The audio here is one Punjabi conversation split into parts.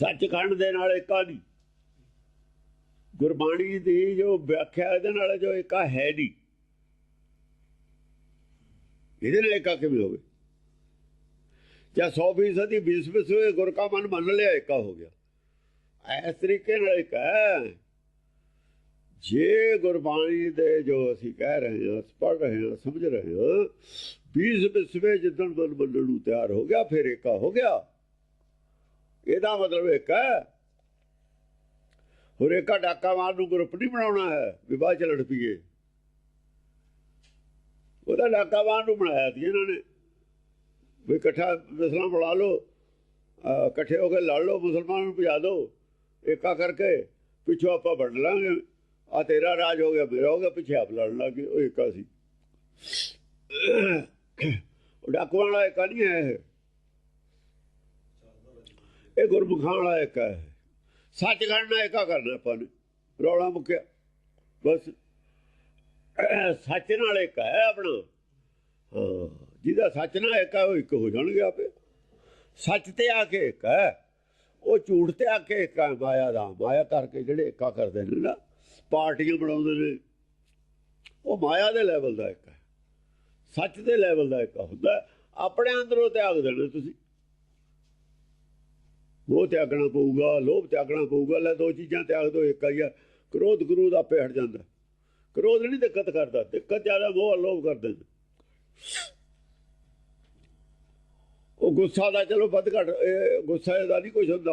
ਸੱਚਖੰਡ ਦੇ ਨਾਲ ਏਕਾ ਨਹੀਂ। ਗੁਰਬਾਣੀ ਦੀ ਜੋ ਵਿਆਖਿਆ ਇਹਦੇ ਨਾਲ ਜੋ ਏਕਾ ਹੈ ਨਹੀਂ। ਇਹਦੇ ਨਾਲ ਏਕਾ ਕਿਵੇਂ ਹੋਵੇ? ਜਾਂ 100% ਦੀ 20% ਹੋਏ ਗੁਰ ਕਾ ਮਨ ਮੰਨ ਲਿਆ ਏਕਾ ਹੋ ਗਿਆ। ਇਸ ਤਰੀਕੇ ਨਾਲ ਏਕਾ ਹੈ ਜੇ ਗੁਰਬਾਣੀ ਦੇ ਜੋ ਅਸੀਂ ਕਹਿ ਰਹੇ ਹਾਂ ਪੜ ਰਹੇ ਹਾਂ, ਸਮਝ ਰਹੇ ਹਾਂ 20 ਵਿਸਵੇ ਜਿੱਦਣ ਮਨ ਮੰਨਣ ਨੂੰ ਤਿਆਰ ਹੋ ਗਿਆ, ਫਿਰ ਏਕਾ ਹੋ ਗਿਆ। ਇਹਦਾ ਮਤਲਬ ਇੱਕ ਹੈ? ਹੋਰ ਏਕਾ ਡਾਕਾ ਮਾਰ ਨੂੰ ਗਰੁੱਪ ਨਹੀਂ ਬਣਾਉਣਾ ਹੈ ਵਿਵਾਹ ਚ ਲੜ ਪਈਏ। ਉਹਦਾ ਡਾਕਾ ਮਾਰ ਨੂੰ ਬਣਾਇਆ ਸੀ ਇਹਨਾਂ ਨੇ। ਵੀ ਇਕੱਠਾ ਮੁਸਲਮਾਨ ਬੁਲਾ ਲਓ ਇਕੱਠੇ ਹੋ ਕੇ ਲੜ ਲਓ, ਮੁਸਲਮਾਨ ਨੂੰ ਭਜਾ ਦਿਓ। ਏਕਾ ਕਰਕੇ ਪਿੱਛੋਂ ਆਪਾਂ ਵੰਡ ਲਾਂਗੇ। ਆ ਤੇਰਾ ਰਾਜ ਹੋ ਗਿਆ, ਮੇਰਾ ਹੋ ਗਿਆ, ਪਿੱਛੇ ਆਪ ਲੜਨ ਲੱਗੇ ਉਹ ਏਕਾ ਸੀ। ਉਹ ਡਾਕੂਆਂ ਵਾਲਾ ਏਕਾ ਨਹੀਂ ਹੈ ਇਹ ਗੁਰਮੁਖਾਂ ਵਾਲਾ ਇੱਕ ਹੈ। ਸੱਚਖੰਡ ਨਾਲ ਏਕਾ ਕਰਨਾ ਆਪਾਂ ਨੇ। ਰੌਲਾ ਮੁੱਕਿਆ। ਬਸ ਸੱਚ ਨਾਲ ਏਕਾ ਹੈ ਆਪਣਾ। ਹਾਂ, ਜਿਹਦਾ ਸੱਚ ਨਾਲ ਏਕਾ ਉਹ ਇੱਕ ਹੋ ਜਾਣਗੇ ਆਪੇ। ਸੱਚ ਤੇ ਆ ਕੇ ਏਕਾ ਹੈ। ਉਹ ਝੂਠ ਤੇ ਆ ਕੇ ਏਕਾ ਹੈ। ਮਾਇਆ ਦਾ, ਮਾਇਆ ਕਰਕੇ ਜਿਹੜੇ ਏਕਾ ਕਰਦੇ ਨੇ ਨਾ, ਪਾਰਟੀਆਂ ਬਣਾਉਂਦੇ ਨੇ, ਉਹ ਮਾਇਆ ਦੇ ਲੈਵਲ ਦਾ ਏਕਾ ਹੈ। ਸੱਚ ਦੇ ਲੈਵਲ ਦਾ ਏਕਾ ਹੁੰਦਾ ਆਪਣੇ ਅੰਦਰੋਂ ਤਿਆਗ ਦੇਣਾ ਤੁਸੀਂ। ਮੋਹ ਤਿਆਗਣਾ ਪਊਗਾ, ਲੋਭ ਤਿਆਗਣਾ ਪਊਗਾ, ਲੈ ਦੋ ਚੀਜ਼ਾਂ ਤਿਆਗ ਦੋ, ਇੱਕ ਆਈ ਆ, ਕ੍ਰੋਧ ਕਰੂਦ ਆਪੇ ਹਟ ਜਾਂਦਾ। ਕ੍ਰੋਧ ਨਹੀਂ ਦਿੱਕਤ ਕਰਦਾ, ਦਿੱਕਤ ਜ਼ਿਆਦਾ ਮੋਹ ਲੋਭ ਕਰਦੇ ਨੇ ਉਹ ਗੁੱਸਾ ਦਾ ਚਲੋ ਵੱਧ ਘਟ ਗੁੱਸਾ ਦਾ ਨਹੀਂ ਕੁਝ ਹੁੰਦਾ।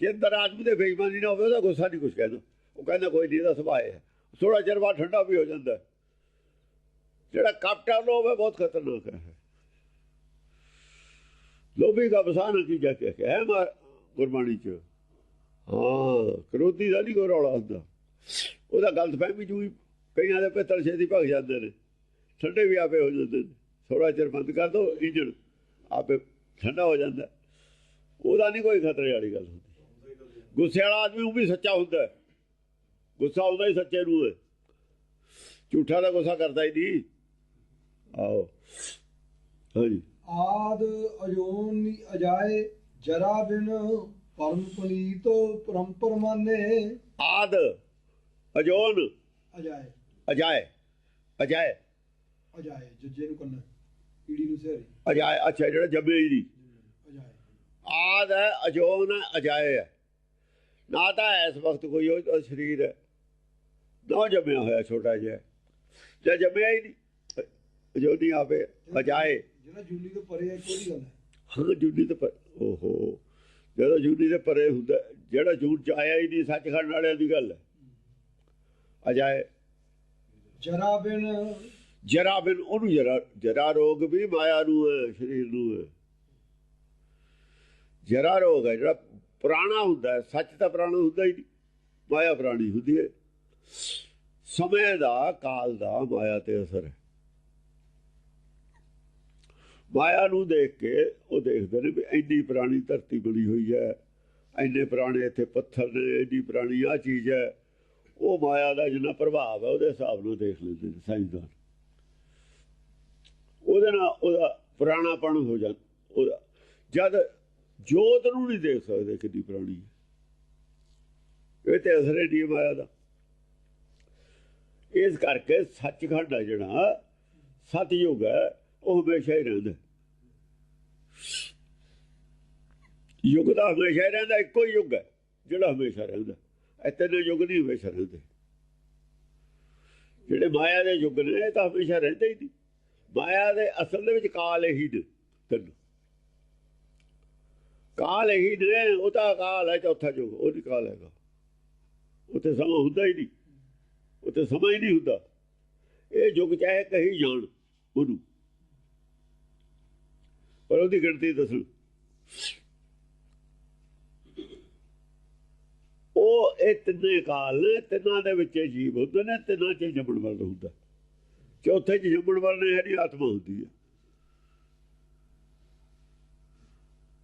ਜੇ ਅੰਦਰ ਆਦਮੀ ਦੇ ਬੇਈਮਾਨੀ ਨਾ ਹੋਵੇ, ਉਹਦਾ ਗੁੱਸਾ ਨਹੀਂ ਕੁਝ ਕਹਿੰਦਾ ਉਹ ਕਹਿੰਦਾ ਕੋਈ ਨਹੀਂ, ਇਹਦਾ ਸੁਭਾਅ ਹੈ। ਥੋੜਾ ਚਿਰ ਬਾਅਦ ਠੰਡਾ ਵੀ ਹੋ ਜਾਂਦਾ। ਹੈ। ਜਿਹੜਾ ਕਪਟਾ ਲੋਭ ਹੈ, ਬਹੁਤ ਖਤਰਨਾਕ ਹੈ। ਲੋਭੀ ਦਾ ਬਸਾਨ ਕੀ ਜਾ ਕੇ ਹੈ ਗੁਰਬਾਣੀ ਚ। ਹਾਂ। ਕਰੋਧੀ ਦਾ ਨਹੀਂ ਕੋਈ ਰੌਲਾ ਹੁੰਦਾ। ਉਹਦਾ ਗਲਤ ਫਹਿਮੀ ਜੂਈ। ਕਈਆਂ ਦੇ ਪਿੱਤਲ ਛੇਤੀ ਭਗ ਜਾਂਦੇ ਨੇ। ਠੰਡੇ ਵੀ ਆਪੇ ਹੋ ਜਾਂਦੇ ਨੇ। ਥੋੜਾ ਚਿਰ ਬੰਦ ਕਰ ਦੋ ਇੰਜਣ ਆਪੇ ਠੰਡਾ ਹੋ ਜਾਂਦਾ। ਉਹਦਾ ਨਹੀਂ ਕੋਈ ਖਤਰੇ ਵਾਲੀ ਗੱਲ ਹੁੰਦੀ। ਗੁੱਸੇ ਵਾਲਾ ਆਦਮੀ ਉਹ ਵੀ ਸੱਚਾ ਹੁੰਦਾ ਹੈ। ਗੁੱਸਾ ਆਉਂਦਾ ਹੀ ਸੱਚੇ ਨੂੰ ਹੈ ਝੂਠਾ ਦਾ ਗੁੱਸਾ ਕਰਦਾ ਹੀ ਨਹੀਂ। ਆਓ ਹਾਂਜੀ। ਆਦ ਅਜੋਨ ਅਜਾਏ ਜਰਾ ਬਿਨ ਪਰਮ ਪੁਨੀਤ ਪਰੰਪਰ ਮਾਨੇ ਆਦ ਅਜੋਨ। ਅਜਾਏ। ਅਜਾਏ ਅਜਾਏ। ਅਜਾਏ ਜੱਜੇ ਨੂੰ ਕੰਨਾ ਈੜੀ ਨੂੰ ਸਿਹਰੀ। ਅਜਾਏ ਅੱਛਾ ਜਿਹੜਾ ਨਹੀਂ ਅਜਾਏ। ਆਦ ਹੈ ਅਜੋਨ ਹੈ ਅਜਾਏ ਹੈ। ਨਾ ਤਾਂ ਇਸ ਵਕਤ ਕੋਈ ਉਹ ਸਰੀਰ ਹੈ। ਨਾ ਜੰਮਿਆ ਹੋਇਆ ਛੋਟਾ ਜਿਹਾ ਜਾਂ ਜੰਮਿਆ ਹੀ ਨਹੀਂ। ਅਜੋਨੀ ਆਪੇ ਅਜਾਏ। ਜਿਹੜਾ ਜੂਲੀ ਤੋਂ ਪਰੇ ਹੈ ਕੋਈ ਗੱਲ ਹੈ। ਹਾਂ ਜੂਨੀ ਤੇ ਪਰ। ਓਹੋ। ਜਦੋਂ ਜੂਨੀ ਦੇ ਪਰੇ ਹੁੰਦਾ ਜਿਹੜਾ ਜੂਨ ਚ ਆਇਆ ਹੀ ਨਹੀਂ ਸੱਚਖੰਡ ਵਾਲਿਆਂ ਦੀ ਗੱਲ। ਹੈ ਅਜਾਏ। ਜਰਾ ਬਿਨ ਜਰਾ ਬਿਨ ਉਹਨੂੰ ਜਰਾ ਜਰਾ ਰੋਗ ਵੀ ਮਾਇਆ ਨੂੰ ਹੈ ਸਰੀਰ ਨੂੰ। ਹੈ ਜਰਾ ਰੋਗ ਹੈ ਜਿਹੜਾ ਪੁਰਾਣਾ ਹੁੰਦਾ ਸੱਚ ਤਾਂ ਪੁਰਾਣਾ ਹੁੰਦਾ ਹੀ ਨਹੀਂ। ਮਾਇਆ ਪੁਰਾਣੀ ਹੁੰਦੀ ਹੈ। ਸਮੇਂ ਦਾ ਕਾਲ ਦਾ ਮਾਇਆ ਤੇ ਅਸਰ ਹੈ। ਮਾਇਆ ਨੂੰ ਦੇਖ ਕੇ ਉਹ ਦੇਖਦੇ ਨੇ ਵੀ ਇੰਨੀ ਪੁਰਾਣੀ ਧਰਤੀ ਬਣੀ ਹੋਈ ਹੈ, ਇੰਨੇ ਪੁਰਾਣੇ ਇੱਥੇ ਪੱਥਰ ਨੇ, ਇੰਨੀ ਪੁਰਾਣੀ ਆ ਚੀਜ਼ ਹੈ। ਉਹ ਮਾਇਆ ਦਾ ਜਿੰਨਾ ਪ੍ਰਭਾਵ ਹੈ, ਉਹਦੇ ਹਿਸਾਬ ਨਾਲ ਦੇਖ ਲੈਂਦੇ ਨੇ ਸਾਇੰਸਦਾਨ। ਉਹਦੇ ਨਾਲ ਉਹਦਾ ਪੁਰਾਣਾਪਣ ਹੋ ਜਾਂਦਾ, ਉਹਦਾ। ਜਦ ਜੋਤ ਨੂੰ ਨਹੀਂ ਦੇਖ ਸਕਦੇ ਕਿੰਨੀ ਪੁਰਾਣੀ ਹੈ। ਇਹ ਤੇ ਅਸਰ ਹੈ ਨਹੀਂ ਮਾਇਆ ਦਾ। ਇਸ ਕਰਕੇ ਸੱਚਖੰਡ ਹੈ ਜਿਹੜਾ, ਸਤਿਯੁਗ ਹੈ। ਉਹ ਹਮੇਸ਼ਾ ਹੀ ਰਹਿੰਦਾ ਯੁੱਗ ਦਾ ਹਮੇਸ਼ਾ ਹੀ ਰਹਿੰਦਾ ਇੱਕੋ ਹੀ ਯੁੱਗ ਹੈ ਜਿਹੜਾ ਹਮੇਸ਼ਾ ਰਹਿੰਦਾ ਇਹ ਤਿੰਨ ਯੁੱਗ ਨਹੀਂ ਹਮੇਸ਼ਾ ਰਹਿੰਦੇ ਜਿਹੜੇ ਮਾਇਆ ਦੇ ਯੁੱਗ ਨੇ ਇਹ ਤਾਂ ਹਮੇਸ਼ਾ ਰਹਿੰਦੇ ਹੀ ਨਹੀਂ ਮਾਇਆ ਦੇ ਅਸਲ ਦੇ ਵਿੱਚ ਕਾਲ ਹੀ ਨੇ ਤਿੰਨ ਕਾਲ ਹੀ ਨੇ ਉਹ ਤਾਂ ਕਾਲ ਹੈ ਚੌਥਾ ਯੁੱਗ ਉਹ ਨਹੀਂ ਕਾਲ ਹੈਗਾ ਉੱਥੇ ਸਮਾਂ ਹੁੰਦਾ ਹੀ ਨਹੀਂ ਉੱਥੇ ਸਮਾਂ ਹੀ ਨਹੀਂ ਹੁੰਦਾ ਇਹ ਯੁੱਗ ਚਾਹੇ ਕਹੀ ਜਾਣ ਉਹਨੂੰ ਪਰ ਉਹਦੀ ਗਿਣਤੀ ਦੱਸੋ। ਉਹ ਇਹ ਤਿੰਨੇ ਕਾਲ ਨੇ ਤਿੰਨਾਂ ਦੇ ਵਿੱਚ ਇਹ ਜੀਵ ਹੁੰਦੇ ਨੇ ਤਿੰਨਾਂ ਚ ਜੰਮਣ ਵਾਲਾ ਹੁੰਦਾ। ਚੌਥੇ ਚ ਜੰਮਣ ਵਾਲੇ ਜਿਹੜੀ ਆਤਮਾ ਹੁੰਦੀ ਹੈ।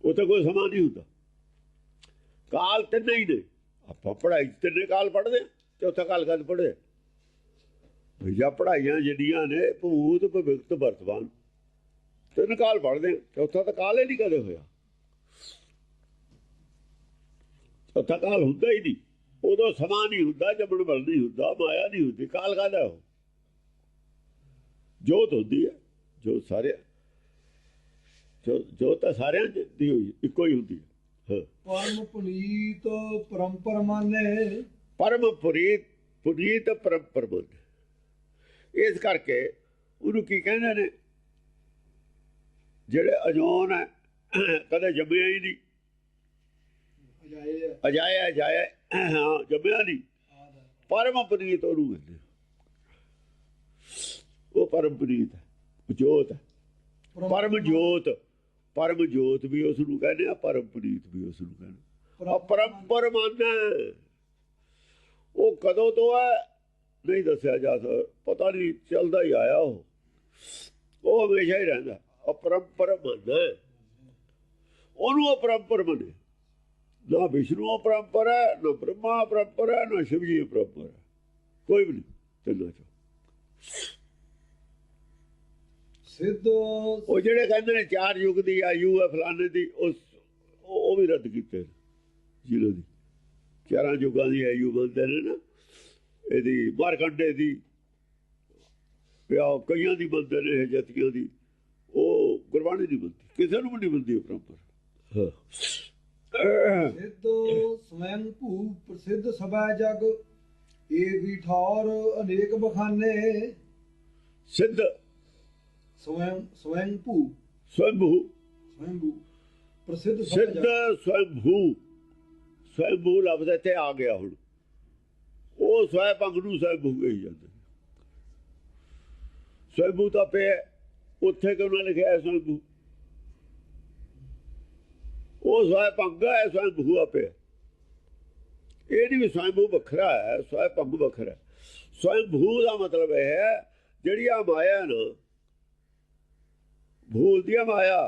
ਉਹ ਤਾਂ ਕੋਈ ਸਮਾਂ ਨਹੀਂ ਹੁੰਦਾ। ਕਾਲ ਤਿੰਨੇ ਹੀ ਨੇ। ਆਪਾਂ ਪੜ੍ਹਾਈ 'ਚ ਤਿੰਨੇ ਕਾਲ ਪੜ੍ਹਦੇ ਹਾਂ, ਚੌਥਾ ਕਾਲ ਕਦ ਪੜ੍ਹਦੇ ਭਈਆ ਪੜ੍ਹਾਈਆਂ ਜਿਹੜੀਆਂ ਨੇ ਭੂਤ ਭਵਿੱਖਤ ਵਰਤਮਾਨ। ਤਿੰਨ ਕਾਲ ਪੜ੍ਹਦੇ ਹਾਂ, ਚੌਥਾ ਤਾਂ ਕਾਲ ਹੀ ਨਹੀਂ ਕਦੇ ਹੋਇਆ। ਉੱਥੇ ਕਾਲ ਹੁੰਦਾ ਹੀ ਨਹੀਂ। ਉਦੋਂ ਸਮਾਂ ਨਹੀਂ ਹੁੰਦਾ ਜੰਮਣ ਬਲ ਨਹੀਂ ਹੁੰਦਾ ਮਾਇਆ ਨਹੀਂ ਹੁੰਦੀ। ਕਾਲ ਕਾਹਦਾ ਉਹ? ਜੋਤ ਹੁੰਦੀ ਹੈ। ਜੋ ਸਾਰੇ ਜੋ ਜੋ ਤਾਂ ਸਾਰਿਆਂ ਦੀ ਹੋਈ ਇੱਕੋ ਹੀ ਹੁੰਦੀ ਹੈ। ਹਾਂ। ਪਰਮ ਪੁਨੀਤ ਪਰੰਪਰ ਮਾਨੇ ਪਰਮ ਪੁਰੀਤ ਪੁਨੀਤ ਪਰਮ ਪਰਮਨ ਇਸ ਕਰਕੇ ਉਹਨੂੰ ਕੀ ਕਹਿੰਦੇ ਨੇ? ਜਿਹੜੇ ਅਜੋਨ ਹੈ ਕਦੇ ਜੰਮਿਆ ਹੀ ਨਹੀਂ। ਅਜਾਇਆ ਜਾਇਆ ਹਾਂ ਜੰਮਿਆ ਨਹੀਂ। ਪਰਮ ਕਹਿੰਦੇ ਉਹ ਪਰਮ ਪੁਨੀਤ ਹੈ ਉਹ ਜੋਤ ਹੈ। ਪਰਮ ਜੋਤ ਪਰਮ ਜੋਤ ਵੀ ਉਸ ਨੂੰ ਕਹਿੰਦੇ ਆ ਪਰਮ ਪੁਨੀਤ ਵੀ ਉਸ ਨੂੰ ਕਹਿੰਦੇ ਆ। ਪਰੰਪਰ ਮਨ ਉਹ ਕਦੋਂ ਤੋਂ ਹੈ? ਨਹੀਂ ਦੱਸਿਆ ਜਾ ਸਕਦਾ। ਪਤਾ ਨਹੀਂ ਚੱਲਦਾ ਹੀ ਆਇਆ ਉਹ। ਉਹ ਹਮੇਸ਼ਾ ਹੀ ਰਹਿੰਦਾ। ਅਪਰੰਪਰ ਮਨ ਉਹਨੂੰ ਅਪਰੰਪਰ ਮੰਨੇ। ਨਾ ਵਿਸ਼ਨੂੰ ਅਪਰੰਪਰ ਹੈ ਨਾ ਬ੍ਰਹਮਾ ਅਪਰੰਪਰ ਹੈ ਨਾ ਸ਼ਿਵ ਜੀ ਅਪਰੰਪਰ ਹੈ। ਕੋਈ ਵੀ ਨਹੀਂ ਤਿੰਨਾਂ ਚੋਂ ਸਿੱਧ। ਉਹ ਜਿਹੜੇ ਕਹਿੰਦੇ ਨੇ ਚਾਰ ਯੁੱਗ ਦੀ ਆਯੂ ਹੈ ਫਲਾਣੇ ਦੀ ਉਸ ਉਹ ਵੀ ਰੱਦ ਕੀਤੇ ਜਿਹਨਾਂ ਦੀ। ਚਾਰਾਂ ਯੁੱਗਾਂ ਦੀ ਆਯੂ ਬੰਦੇ ਨੇ ਨਾ। ਇਹਦੀ ਮਾਰਕੰਡੇ ਦੀ ਪਿਆ ਕਈਆਂ ਦੀ ਬੰਦੇ ਨੇ ਜਤੀਆਂ ਦੀ। ਉਹ ਗੁਰਬਾਣੀ ਦੀ ਬੰਦੀ ਕਿਸੇ ਨੂੰ ਵੀ ਨਹੀਂ ਬੰਦੀ ਉਹ ਪਰੰਪਰ। ਸਿੱਧ ਸਵੈੰ ਭੂ ਪ੍ਰਸਿੱਧ ਸਭਾ ਜਗ ਏਕ ਹੀ ਠੌਰ ਅਨੇਕ ਬਖਾਨੇ। ਸਿੱਧ। ਸਵੈੰ ਸਵੈਂ ਭੂ। ਸਵੰਭੂ ਸਵੈਂ ਭੂ ਪ੍ਰਸਿੱਧ ਸਭਾ ਸਿੱਧ ਜਗ ਸਵੰਭੂ ਸਵੰਭੂ ਲਫ਼ਜ਼ ਇੱਥੇ ਆ ਗਿਆ ਹੁਣ। ਉਹ ਸਵੈ ਭੰਗ ਨੂੰ ਸਵੰਭੂ ਕਹੀ ਜਾਂਦੇ ਨੇ। ਸਵੰਭੂ ਤਾਂ ਪੇ ਉੱਥੇ ਕਿਉਂ ਨਾ ਲਿਖਿਆ ਹੈ ਸਵੰਭੂ ਉਹ ਸਵੈ ਭੰਗ ਹੈ ਸਵੰਭੂ ਆਪੇ ਇਹ ਨਹੀਂ ਵੀ ਸਵੰਭੂ ਵੱਖਰਾ ਹੈ ਸਵੈ ਭੰਗ ਵੱਖਰਾ ਹੈ। ਸਵੰਭੂ ਦਾ ਮਤਲਬ ਇਹ ਹੈ ਜਿਹੜੀ ਆ ਮਾਇਆ ਨਾ ਭੂਲ ਦੀ ਮਾਇਆ।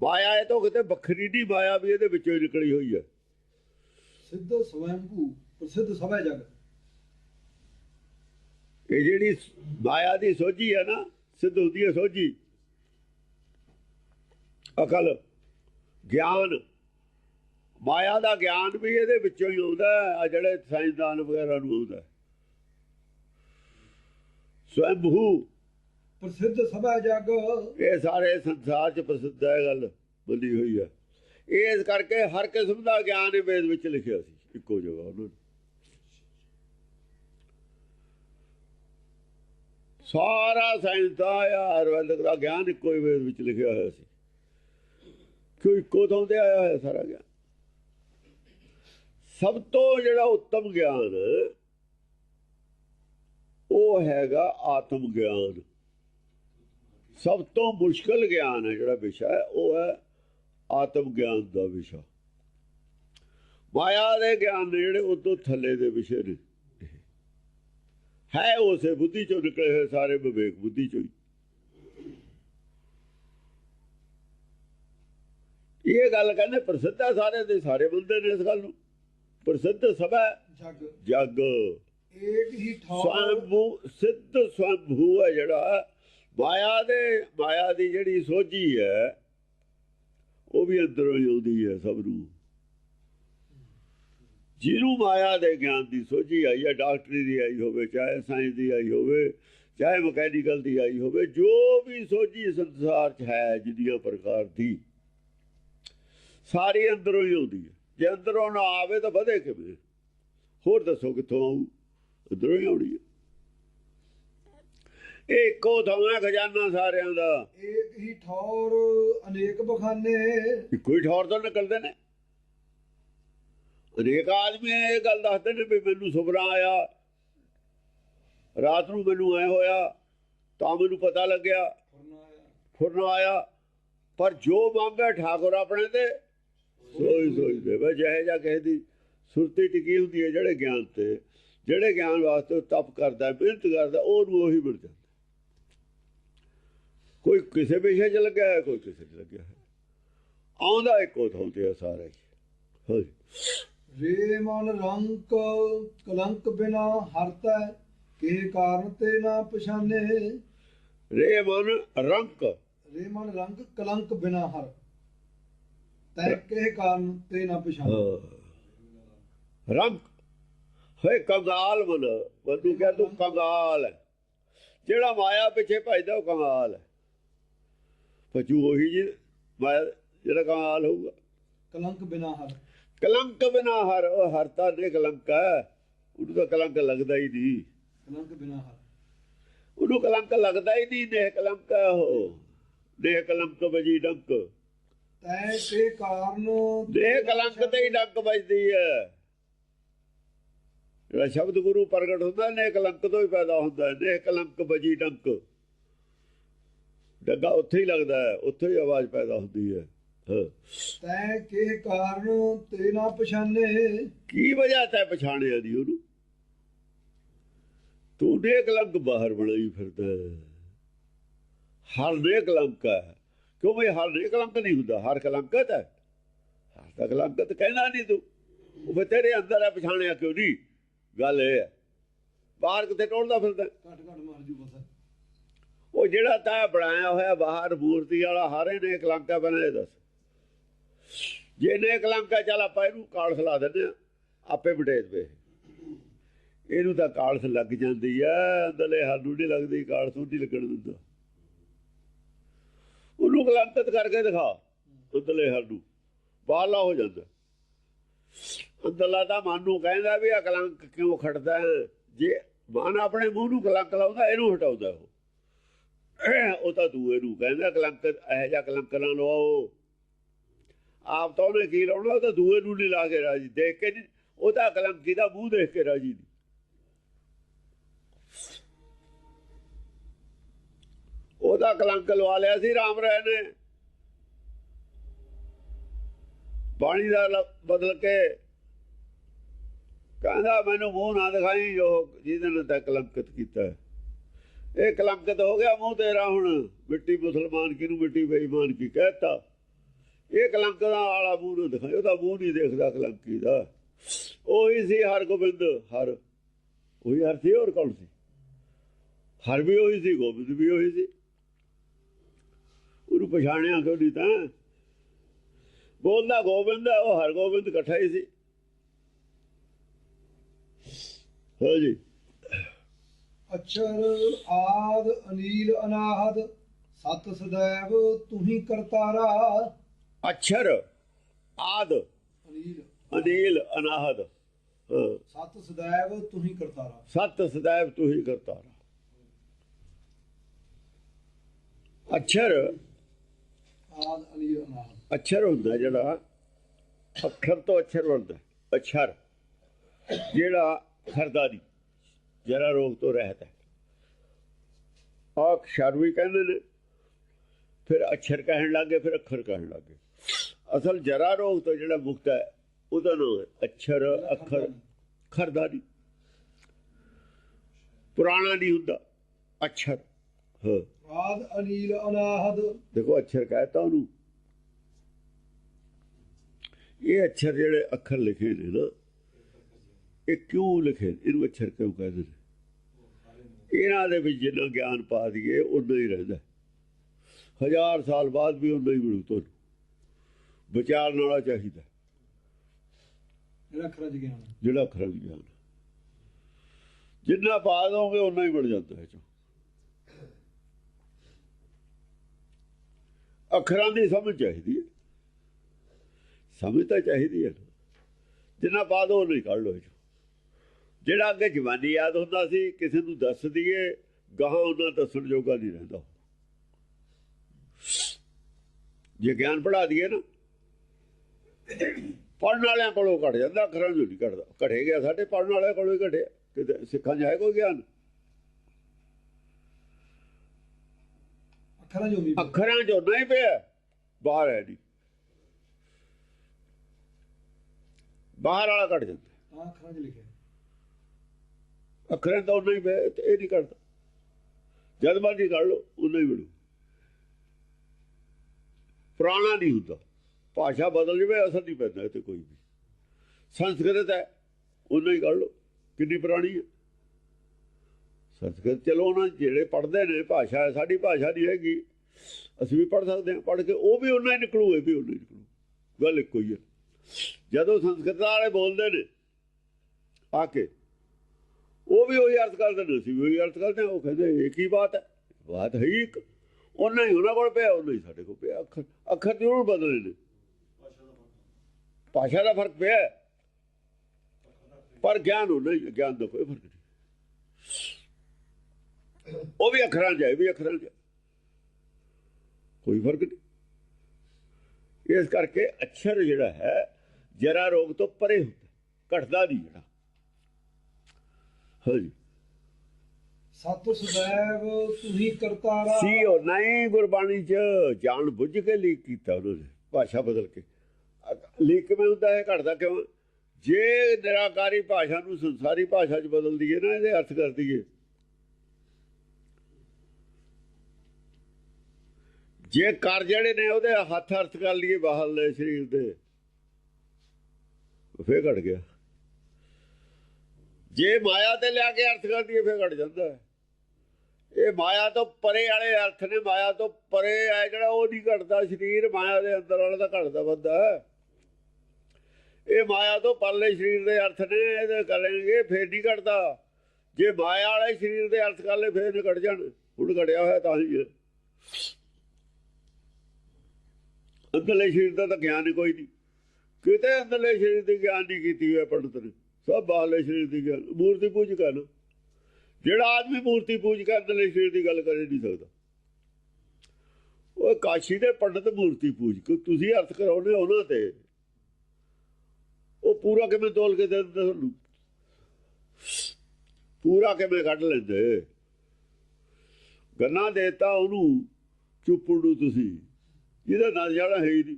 ਮਾਇਆ ਇਹ ਤੋਂ ਕਿਤੇ ਵੱਖਰੀ ਨਹੀਂ ਮਾਇਆ ਵੀ ਇਹਦੇ ਵਿੱਚੋਂ ਹੀ ਨਿਕਲੀ ਹੋਈ ਹੈ। ਸਿੱਧ ਸਵੈਂ ਭੂ ਪ੍ਰਸਿੱਧ ਸਭਾ ਜਗ ਇਹ ਜਿਹੜੀ ਮਾਇਆ ਦੀ ਸੋਝੀ ਹੈ ਨਾ ਸਿੱਧ ਹੁੰਦੀ ਹੈ ਸੋਝੀ ਅਕਲ ਗਿਆਨ। ਮਾਇਆ ਦਾ ਗਿਆਨ ਵੀ ਇਹਦੇ ਵਿੱਚੋਂ ਹੀ ਆਉਂਦਾ ਆ ਜਿਹੜੇ ਸਾਇੰਸਦਾਨ ਵਗੈਰਾ ਨੂੰ ਆਉਂਦਾ। ਸਵੰਭੂ। ਪ੍ਰਸਿੱਧ ਸਭਾ ਜਗ। ਇਹ ਸਾਰੇ ਸੰਸਾਰ 'ਚ ਪ੍ਰਸਿੱਧ ਹੈ ਗੱਲ ਬੋਲੀ ਹੋਈ ਹੈ। ਇਸ ਕਰਕੇ ਹਰ ਕਿਸਮ ਦਾ ਗਿਆਨ ਇਹ ਵੇਦ ਵਿੱਚ ਲਿਖਿਆ ਸੀ ਇੱਕੋ ਜਗ੍ਹਾ ਉਹਨਾਂ ਨੇ। ਸਾਰਾ ਸਾਇੰਸ ਦਾ ਆਯੁਰਵੈਦਿਕ ਦਾ ਗਿਆਨ ਇੱਕੋ ਹੀ ਵੇਦ ਵਿੱਚ ਲਿਖਿਆ ਹੋਇਆ ਸੀ। ਕਿਉਂ ਇੱਕੋ ਥਾਂ ਤੇ ਆਇਆ ਹੋਇਆ ਸਾਰਾ ਗਿਆਨ? ਸਭ ਤੋਂ ਜਿਹੜਾ ਉੱਤਮ ਗਿਆਨ, ਉਹ ਹੈਗਾ ਆਤਮ ਗਿਆਨ। ਸਭ ਤੋਂ ਮੁਸ਼ਕਲ ਗਿਆਨ ਹੈ ਜਿਹੜਾ ਵਿਸ਼ਾ ਹੈ, ਉਹ ਹੈ ਆਤਮ ਗਿਆਨ ਦਾ ਵਿਸ਼ਾ। ਮਾਇਆ ਦੇ ਗਿਆਨ ਨੇ ਜਿਹੜੇ ਉਹ ਤੋਂ ਥੱਲੇ ਦੇ ਵਿਸ਼ੇ ਨੇ। ਹੈ ਉਸੇ ਬੁੱਧੀ ਚੋਂ ਨਿਕਲੇ ਹੋਏ ਸਾਰੇ ਵਿਵੇਕ ਬੁੱਧੀ ਚੋਂ ਹੀ। ਇਹ ਗੱਲ ਕਹਿੰਦੇ ਪ੍ਰਸਿੱਧ ਹੈ ਸਾਰੇ ਦੇ ਸਾਰੇ ਬੰਦੇ ਨੇ ਇਸ ਗੱਲ ਨੂੰ। ਪ੍ਰਸਿੱਧ ਸਭ ਜਗ। ਜਗ। ਏਕ ਹੀ ਠੌਰ ਸਵੰਭੂ ਸਿੱਧ ਸਵੰਭੂ ਹੈ ਜਿਹੜਾ। ਮਾਇਆ ਦੇ ਮਾਇਆ ਦੀ ਜਿਹੜੀ ਸੋਝੀ ਹੈ ਉਹ ਵੀ ਅੰਦਰੋਂ ਹੀ ਆਉਂਦੀ ਹੈ ਸਭ ਨੂੰ। ਜਿਹਨੂੰ ਮਾਇਆ ਦੇ ਗਿਆਨ ਦੀ ਸੋਝੀ ਆਈ ਹੈ ਡਾਕਟਰੀ ਦੀ ਆਈ ਹੋਵੇ ਚਾਹੇ ਸਾਇੰਸ ਦੀ ਆਈ ਹੋਵੇ ਚਾਹੇ ਮਕੈਨੀਕਲ ਦੀ ਆਈ ਹੋਵੇ ਜੋ ਵੀ ਸੋਝੀ ਸੰਸਾਰ 'ਚ ਹੈ ਜਿੰਨੀਆਂ ਪ੍ਰਕਾਰ ਦੀ ਸਾਰੀ ਅੰਦਰੋਂ ਹੀ ਆਉਂਦੀ ਹੈ। ਜੇ ਅੰਦਰੋਂ ਨਾ ਆਵੇ ਤਾਂ ਵਧੇ ਕਿਵੇਂ? ਹੋਰ ਦੱਸੋ ਕਿੱਥੋਂ ਆਊ? ਅੰਦਰੋਂ ਹੀ ਆਉਣੀ ਹੈ। ਇੱਕੋ ਥਾਂ ਖਜ਼ਾਨਾ ਸਾਰਿਆਂ ਦਾ। ਏਕ ਹੀ ਠੌਰ ਅਨੇਕ ਬਖਾਨੇ। ਇੱਕੋ ਹੀ ਠੌਰ ਤੋਂ ਨਿਕਲਦੇ ਨੇ। ਅਨੇਕ ਆਦਮੀ ਇਹ ਗੱਲ ਦੱਸਦੇ ਨੇ ਵੀ ਮੈਨੂੰ ਸੁਪਨਾ ਆਇਆ। ਰਾਤ ਨੂੰ ਮੈਨੂੰ ਐ ਹੋਇਆ, ਤਾਂ ਮੈਨੂੰ ਪਤਾ ਲੱਗਿਆ। ਫੁਰਨਾ ਆਇਆ। ਪਰ ਜੋ ਮੰਗੇ ਠਾਕੁਰ ਆਪਣੇ ਤੇ, ਸੋਈ ਸੋਈ ਦੇ। ਵੇ ਜਿਹੇ ਜਾ ਕਿਸੇ ਸੁਰਤੀ ਟਿਕੀ ਹੁੰਦੀ ਹੈ ਜਿਹੜੇ ਗਿਆਨ ਤੇ, ਜਿਹੜੇ ਗਿਆਨ ਵਾਸਤੇ ਉਹ ਤਪ ਕਰਦਾ, ਮਿਹਨਤ ਕਰਦਾ, ਉਹਨੂੰ ਉਹੀ ਮਿਲ ਜਾਂਦਾ। ਕੋਈ ਕਿਸੇ ਵਿਸ਼ੇ 'ਚ ਲੱਗਿਆ ਹੈ, ਕੋਈ ਕਿਸੇ 'ਚ ਲੱਗਿਆ ਹੈ। ਆਉਂਦਾ ਇੱਕੋ ਥਾਂ ਤੇ ਆ ਸਾਰਾ ਹਾਂਜੀ। ਰੇ ਮਨ ਰੰਕ ਕਲੰਕ ਬਿਨਾ ਹਰਤੈ ਕੇ ਕਾਰਨ ਤੇ ਨਾ ਪਛਾਨੇ। ਰੇ ਮਨ ਰੰਕ ਰੇ ਮਨ ਰੰਗ ਕਲੰਕ ਬਿਨਾ ਹਰ ਤੈ ਕਿਹ ਕਾਰਨ ਤੇ ਨਾ ਪਛਾਣ ਹਾਂ। ਰੰਗ। ਹੋਏ ਕੰਗਾਲ ਮਨ ਬੰਦੂ ਕਹਿ ਤੂੰ ਕੰਗਾਲ ਜਿਹੜਾ ਮਾਇਆ ਪਿੱਛੇ ਭਜਦਾ ਉਹ ਕੰਗਾਲ ਹੈ। ਉਹੀ ਜੀ ਮਾਇਆ ਜਿਹੜਾ ਕੰਗਾਲ ਹੋਊਗਾ। ਕਲੰਕ ਬਿਨਾ ਹਰ। ਕਲੰਕ ਬਿਨਾ ਹਰ ਉਹ ਹਰ ਤਾਂ ਨੇ ਕਲੰਕ ਹੈ। ਉਹਨੂੰ ਤਾਂ ਕਲੰਕ ਲੱਗਦਾ ਹੀ ਨਹੀਂ। ਕਲੰਕ ਬਿਨਾ ਹਰ। ਉਹਨੂੰ ਕਲੰਕ ਲੱਗਦਾ ਹੀ ਨਹੀਂ ਨੇ ਕਲੰਕ ਉਹ। ਦੇਹ ਕਲੰਕ ਵਜੀ ਡੰਕ। ਤੈ ਕੇ ਕਾਰਨ ਦੇਹ ਕਲੰਕ ਤੇ ਹੀ ਡੰਕ ਵੱਜਦੀ ਹੈ। ਜਿਹੜਾ ਸ਼ਬਦ ਗੁਰੂ ਪ੍ਰਗਟ ਹੁੰਦਾ ਨੇ ਕਲੰਕ ਤੋਂ ਹੀ ਪੈਦਾ ਹੁੰਦਾ ਨੇ ਕਲੰਕ ਵਜੀ ਡੰਕ। ਡੱਗਾ ਉੱਥੇ ਹੀ ਲੱਗਦਾ ਹੈ ਉੱਥੇ ਹੀ ਆਵਾਜ਼ ਪੈਦਾ ਹੁੰਦੀ ਹਾਂ। ਤੈ ਕੇ ਕਾਰਨ ਤੇ ਨਾ ਪਛਾਨੇ। ਕੀ ਵਜ੍ਹਾ ਤੈ ਪਛਾਣਿਆ ਦੀ ਉਹਨੂੰ? ਤੂੰ ਦੇ ਕਲੰਕ ਬਾਹਰ ਬਣਾਈ ਫਿਰਦਾ। ਹਰ ਦੇ ਕਲੰਕ ਹੈ। ਕਿਉਂ ਵੀ ਹਰ ਦੇ ਕਲੰਕ ਨਹੀਂ ਹੁੰਦਾ? ਹਰ ਕਲੰਕਤ ਹੈ। ਹਰ ਦਾ ਕਲੰਕਤ ਕਹਿਣਾ ਨਹੀਂ ਤੂੰ। ਉਹ ਤੇਰੇ ਅੰਦਰ ਹੈ ਪਛਾਣਿਆ ਕਿਉਂ ਨਹੀਂ? ਗੱਲ ਇਹ ਹੈ। ਬਾਹਰ ਕਿਤੇ ਟੋਲਦਾ ਫਿਰਦਾ? ਘਟ ਘਟ ਮਾਰ ਜੂ ਬਸ। ਉਹ ਜਿਹੜਾ ਤਾਂ ਬਣਾਇਆ ਹੋਇਆ ਬਾਹਰ ਮੂਰਤੀ ਵਾਲਾ ਹਾਰੇ ਨੇ ਕਲੰਕਾ ਬਣਾਏ ਦੱਸ। ਜੇ ਨੇ ਹੈ ਚੱਲ ਆਪਾਂ ਇਹਨੂੰ ਕਾਲਸ ਲਾ ਦਿੰਦੇ ਆ ਆਪੇ ਮਟੇ ਦੇਵੇ ਇਹਨੂੰ ਤਾਂ ਕਾਲਸ ਲੱਗ ਜਾਂਦੀ ਐ ਅੰਦਰਲੇ ਸਾਨੂੰ ਨਹੀਂ ਲੱਗਦੀ, ਕਾਲਸ ਨਹੀਂ ਲੱਗਣ ਦਿੰਦਾ। ਉਹਨੂੰ ਕਲੰਕਤ ਕਰਕੇ ਦਿਖਾ, ਅੰਦਰਲੇ ਸਾਨੂੰ ਬਾਹਲਾ ਹੋ ਜਾਂਦਾ। ਅੰਦਰਲਾ ਤਾਂ ਮਨ ਨੂੰ ਕਹਿੰਦਾ ਵੀ ਆ ਕਲੰਕ ਕਿਉਂ ਖੜਦਾ ਹੈ? ਜੇ ਮਨ ਆਪਣੇ ਮੂੰਹ ਨੂੰ ਕਲੰਕ ਲਾਉਂਦਾ, ਇਹਨੂੰ ਹਟਾਉਂਦਾ ਉਹ। ਉਹ ਤਾਂ ਦੂਏ ਨੂੰ ਕਹਿੰਦਾ ਕਲੰਕ, ਇਹ ਜਿਹਾ ਕਲੰਕ ਨਾ ਲਵਾਓ। ਆਪ ਤਾਂ ਉਹਨੇ ਕੀ ਲਾਉਣਾ, ਉਹ ਤਾਂ ਦੂਏ ਨੂੰ ਨਹੀਂ ਲਾ ਕੇ ਰਾਜੀ। ਦੇਖ ਕੇ ਨਹੀਂ, ਉਹ ਤਾਂ ਕਲੰਕੀ ਦਾ ਮੂੰਹ ਦੇਖ ਕੇ ਰਾਜੀ ਨਹੀਂ। ਉਹਦਾ ਕਲੰਕ ਲਵਾ ਲਿਆ ਸੀ ਰਾਮ ਰਾਏ ਨੇ। ਬਾਣੀ ਦਾ ਬਦਲ ਕੇ ਕਹਿੰਦਾ, ਮੈਨੂੰ ਮੂੰਹ ਨਾ ਦਿਖਾਈ ਜੋ ਜਿਹਦੇ ਨਾਲ ਤਾਂ ਕਲੰਕਿਤ ਕੀਤਾ ਇਹ ਕਲੰਕਿਤ ਹੋ ਗਿਆ ਮੂੰਹ ਤੇਰਾ ਹੁਣ। ਮਿੱਟੀ ਮੁਸਲਮਾਨ ਕਿਹਨੂੰ ਮਿੱਟੀ ਬੇਈਮਾਨ ਕੀ ਕਹਿਤਾ? ਇਹ ਕਲੰਕ ਦਾ ਵਾਲਾ ਮੂੰਹ ਨੂੰ ਦਿਖਾਇਓ ਉਹਦਾ ਮੂੰਹ ਨਹੀਂ ਦੇਖਦਾ ਕਲੰਕੀ ਦਾ। ਉਹੀ ਸੀ ਹਰ ਗੋਬਿੰਦ ਹਰ। ਉਹੀ ਹਰ ਸੀ ਹੋਰ ਕੌਣ ਸੀ? ਹਰ ਵੀ ਉਹੀ ਸੀ ਗੋਬਿੰਦ ਵੀ ਉਹੀ ਸੀ। ਉਹਨੂੰ ਪਛਾਣਿਆ ਕਿਉਂ ਨਹੀਂ ਤਾਂ? ਬੋਲਦਾ ਗੋਬਿੰਦ ਹੈ, ਉਹ ਹਰ ਗੋਬਿੰਦ ਇਕੱਠਾ ਹੀ ਸੀ। ਹਾਂ ਜੀ। ਅਛਰ ਆਦ ਅਨੀਲ ਅਨਾਹਦ ਸਤ ਸਦੈਵ ਤੁਹੀ ਕਰਤਾਰਾ। ਅਛਰ ਆਦ ਅਨੀਲ। ਅਨੀਲ ਅਨਾਹਦ। ਸਤ ਸਦਾਇਵ ਤੂੰ ਹੀ ਕਰਤਾਰਾ। ਸਤ ਸਦਾਇਵ ਤੂੰ ਹੀ ਕਰਤਾਰਾ। ਅਛਰ। ਆਦ ਅਨੀਲ ਅਨਾਹਦ। ਅਛਰ ਹੁੰਦਾ ਜਿਹੜਾ ਅੱਖਰ ਤੋਂ ਅਛਰ ਬਣਦਾ। ਅਛਰ ਜਿਹੜਾ ਖਰਦਾਦੀ ਜਰਾ ਰੋਗ ਤੋਂ ਰਹਿਤ ਹੈ। ਆਖ ਸ਼ਰ ਵੀ ਕਹਿੰਦੇ ਨੇ। ਫਿਰ ਅਛਰ ਕਹਿਣ ਲੱਗੇ ਫਿਰ ਅੱਖਰ ਕਹਿਣ ਲੱਗੇ ਅਸਲ ਜਰਾ ਰੋਗ ਤੋਂ ਜਿਹੜਾ ਮੁਕਤ ਹੈ ਉਹਦਾ ਨਾਮ ਹੈ ਅਛਰ ਅੱਖਰ ਖਰਦਾ ਨਹੀਂ। ਪੁਰਾਣਾ ਨਹੀਂ ਹੁੰਦਾ ਅਛਰ। ਹਾਂ। ਆਦ ਅਨੀਲ ਅਨਾਹਦ। ਦੇਖੋ ਅਛਰ ਕਹਿਤਾ ਉਹਨੂੰ। ਇਹ ਅਛਰ ਜਿਹੜੇ ਅੱਖਰ ਲਿਖੇ ਨੇ ਨਾ ਇਹ ਕਿਉਂ ਲਿਖੇ? ਇਹਨੂੰ ਅਛਰ ਕਿਉਂ ਕਹਿੰਦੇ ਨੇ? ਇਹਨਾਂ ਦੇ ਵਿੱਚ ਜਿੰਨਾ ਗਿਆਨ ਪਾ ਦਈਏ ਉਨਾ ਹੀ ਰਹਿੰਦਾ। ਹਜ਼ਾਰ ਸਾਲ ਬਾਅਦ ਵੀ ਉਨਾ ਹੀ ਮਿਲੂ ਤੁਹਾਨੂੰ। ਵਿਚਾਰਨ ਵਾਲਾ ਚਾਹੀਦਾ। ਜਿਹੜਾ ਖਰਜ ਗਿਆ ਜਿਹੜਾ ਅੱਖਰਾਂ ਦੀ ਗਿਆਨ ਜਿੰਨਾ ਪਾ ਦੋਗੇ ਉਨਾ ਹੀ ਮਿਲ ਜਾਂਦਾ ਹੈ ਚੋਂ ਅੱਖਰਾਂ ਦੀ ਸਮਝ ਚਾਹੀਦੀ ਹੈ। ਸਮਝ ਤਾਂ ਚਾਹੀਦੀ ਹੈ। ਜਿੰਨਾ ਪਾ ਦੋ ਨਹੀਂ ਕੱਢ ਲੋ ਜਿਹੜਾ ਅੱਗੇ ਜਵਾਨੀ ਯਾਦ ਹੁੰਦਾ ਸੀ ਕਿਸੇ ਨੂੰ ਦੱਸ ਦਈਏ ਗਾਹਾਂ ਉਹਨਾਂ ਦੱਸਣ ਜੋਗਾ ਨਹੀਂ ਰਹਿੰਦਾ। ਜੇ ਗਿਆਨ ਪੜਾ ਦਈਏ ਨਾ ਪੜਨ ਵਾਲਿਆਂ ਕੋਲੋਂ ਘਟ ਜਾਂਦਾ ਅੱਖਰਾਂ ਚੋਂ ਨਹੀਂ ਘਟਦਾ। ਘਟੇ ਗਿਆ ਸਾਡੇ ਪੜਨ ਵਾਲਿਆਂ ਕੋਲੋਂ ਹੀ ਘਟਿਆ ਕਿਤੇ ਸਿੱਖਾਂ 'ਚ ਹੈ ਕੋਈ ਗਿਆਨ? ਅੱਖਰਾਂ ਜੋ ਵੀ ਅੱਖਰਾਂ 'ਚੋਂ ਨਹੀਂ ਪਿਆ। ਬਾਹਰ ਹੈ ਨਹੀਂ। ਬਾਹਰ ਵਾਲਾ ਘਟ ਜਾਂਦਾ। ਤਾਂ ਅੱਖਰਾਂ 'ਚ ਲਿਖਿਆ। ਅੱਖਰਾਂ ਤਾਂ ਉਨਾ ਹੀ ਪਿਆ ਤੇ ਇਹ ਨਹੀਂ ਘਟਦਾ। ਜਦ ਮਰਜ਼ੀ ਕੱਢ ਲਓ ਉਨਾ ਹੀ ਮਿਲੂ। ਪੁਰਾਣਾ ਨਹੀਂ ਹੁੰਦਾ। ਭਾਸ਼ਾ ਬਦਲ ਜਵੇ, ਅਸਰ ਨਹੀਂ ਪੈਂਦਾ ਇਹ ਤੇ ਕੋਈ ਵੀ। ਸੰਸਕ੍ਰਿਤ ਹੈ, ਉਹਨਾਂ ਹੀ ਕੱਢ ਲਓ, ਕਿੰਨੀ ਪੁਰਾਣੀ ਹੈ। ਸੰਸਕ੍ਰਿਤ, ਚਲੋ ਉਹਨਾਂ ਜਿਹੜੇ ਪੜ੍ਹਦੇ ਨੇ, ਭਾਸ਼ਾ ਸਾਡੀ ਭਾਸ਼ਾ ਨਹੀਂ ਹੈਗੀ। ਅਸੀਂ ਵੀ ਪੜ੍ਹ ਸਕਦੇ ਹਾਂ, ਪੜ੍ਹ ਕੇ ਉਹ ਵੀ ਉਹਨਾਂ ਹੀ ਨਿਕਲੂ, ਇਹ ਵੀ ਉਹਨਾਂ ਹੀ ਨਿਕਲੂ। ਗੱਲ ਇੱਕੋ ਹੀ ਹੈ। ਜਦੋਂ ਸੰਸਕ੍ਰਿਤ ਵਾਲੇ ਬੋਲਦੇ ਨੇ, ਆ ਕੇ, ਉਹ ਵੀ ਉਹੀ ਅਰਥ ਕਰਦੇ ਨੇ, ਅਸੀਂ ਵੀ ਉਹੀ ਅਰਥ ਕਰਦੇ ਹਾਂ। ਉਹ ਕਹਿੰਦੇ ਇੱਕ ਹੀ ਬਾਤ ਹੈ? ਬਾਤ ਹੈ ਹੀ ਇੱਕ। ਉਹਨਾਂ ਹੀ ਉਹਨਾਂ ਕੋਲ ਪਿਆ, ਉਹਨਾਂ ਹੀ ਸਾਡੇ ਕੋਲ ਪਿਆ, ਅੱਖਰ ਅੱਖਰ ਜ਼ਰੂਰ ਬਦਲੇ ਨੇ। ਭਾਸ਼ਾ ਦਾ ਫ਼ਰਕ ਪਿਆ ਪਰ ਗਿਆਨ ਉਹ ਨਹੀਂ ਗਿਆਨ ਦਾ ਕੋਈ ਫ਼ਰਕ ਨਹੀਂ। ਉਹ ਵੀ ਅਖਰਾਂ ਜਾਏ ਵੀ ਅਖਰਾਂ ਜਾਏ ਕੋਈ ਫ਼ਰਕ ਨਹੀਂ। ਇਸ ਕਰਕੇ ਅੱਛਰ ਜਿਹੜਾ ਹੈ ਜਰਾ ਰੋਗ ਤੋਂ ਪਰੇ ਹੁੰਦਾ ਘਟਦਾ ਨਹੀਂ ਜਿਹੜਾ। ਹਾਂਜੀ ਸਤਿ ਸੁਦੈਵ ਤੁਸੀਂ ਕਰਤਾਰਾ। ਸੀ ਉਹ ਨਹੀਂ ਗੁਰਬਾਣੀ ਚ ਜਾਣ ਬੁੱਝ ਕੇ ਲੀਕ ਕੀਤਾ ਉਹਨੇ। ਭਾਸ਼ਾ ਬਦਲ ਕੇ। ਲੀਕ ਕਿਵੇਂ ਹੁੰਦਾ ਹੈ, ਘਟਦਾ ਕਿਉਂ? ਜੇ ਨਿਰਾਕਾਰੀ ਭਾਸ਼ਾ ਨੂੰ ਸੰਸਾਰੀ ਭਾਸ਼ਾ ਚ ਬਦਲ ਦਈਏ ਨਾ, ਇਹਦੇ ਅਰਥ ਕਰ ਦਈਏ। ਜੇ ਕਰ ਜਿਹੜੇ ਨੇ, ਉਹਦੇ ਹੱਥ ਅਰਥ ਕਰ ਲਈਏ ਬਾਹਰਲੇ ਸਰੀਰ ਦੇ ਫੇਰ ਘਟ ਗਿਆ। ਜੇ ਮਾਇਆ ਤੇ ਲਿਆ ਕੇ ਅਰਥ ਕਰ ਦਈਏ, ਫੇਰ ਘਟ ਜਾਂਦਾ ਹੈ। ਇਹ ਮਾਇਆ ਤੋਂ ਪਰੇ ਵਾਲੇ ਅਰਥ ਨੇ, ਮਾਇਆ ਤੋਂ ਪਰੇ ਆ ਜਿਹੜਾ ਉਹ ਨਹੀਂ ਘਟਦਾ, ਸਰੀਰ ਮਾਇਆ ਦੇ ਅੰਦਰ ਵਾਲਾ ਤਾਂ ਘਟਦਾ ਬੰਦਾ ਇਹ ਮਾਇਆ ਤੋਂ ਪਰਲੇ ਸਰੀਰ ਦੇ ਅਰਥ ਨੇ, ਇਹਦੇ ਕਰਨਗੇ ਫੇਰ ਨਹੀਂ ਘਟਦਾ। ਜੇ ਮਾਇਆ ਵਾਲੇ ਸਰੀਰ ਦੇ ਅਰਥ ਕਰ ਲੈ, ਫੇਰ ਨਹੀਂ ਘਟ ਜਾਣ। ਹੁਣ ਘਟਿਆ ਹੋਇਆ ਤਾਂ ਹੀ ਹੈ। ਅੰਦਰਲੇ ਸਰੀਰ ਦਾ ਤਾਂ ਗਿਆਨ ਕੋਈ ਨਹੀਂ ਕਿਤੇ ਅੰਦਰਲੇ ਸਰੀਰ ਦੀ ਗਿਆਨ ਨਹੀਂ ਕੀਤੀ ਹੋਇਆ ਪੰਡਤ ਨੇ। ਸਭ ਬਾਹਰਲੇ ਸਰੀਰ ਦੀ ਗਿਆਨ। ਮੂਰਤੀ ਪੂਜ ਕਰਨ ਜਿਹੜਾ ਆਦਮੀ ਮੂਰਤੀ ਪੂਜ ਕੇ ਅੰਦਰਲੇ ਸਰੀਰ ਦੀ ਗੱਲ ਕਰੇ ਨਹੀਂ ਸਕਦਾ। ਉਹ ਕਾਸ਼ੀ ਦੇ ਪੰਡਤ ਮੂਰਤੀ ਪੂਜ ਕੇ, ਤੁਸੀਂ ਅਰਥ ਕਰਾਉਨੇ ਉਹਨਾਂ ਤੇ। ਪੂਰਾ ਕਿਵੇਂ ਤੋਲ ਕੇ ਦੇ ਦਿੰਦੇ ਤੁਹਾਨੂੰ? ਪੂਰਾ ਕਿਵੇਂ ਕੱਢ ਲੈਂਦੇ? ਗੰਨਾ ਦੇਤਾ ਉਹਨੂੰ ਚੁੱਪੜ ਨੂੰ ਤੁਸੀਂ। ਜਿਹਦਾ ਨਾਲ ਜਾਣਾ ਹੈ ਹੀ ਨਹੀਂ।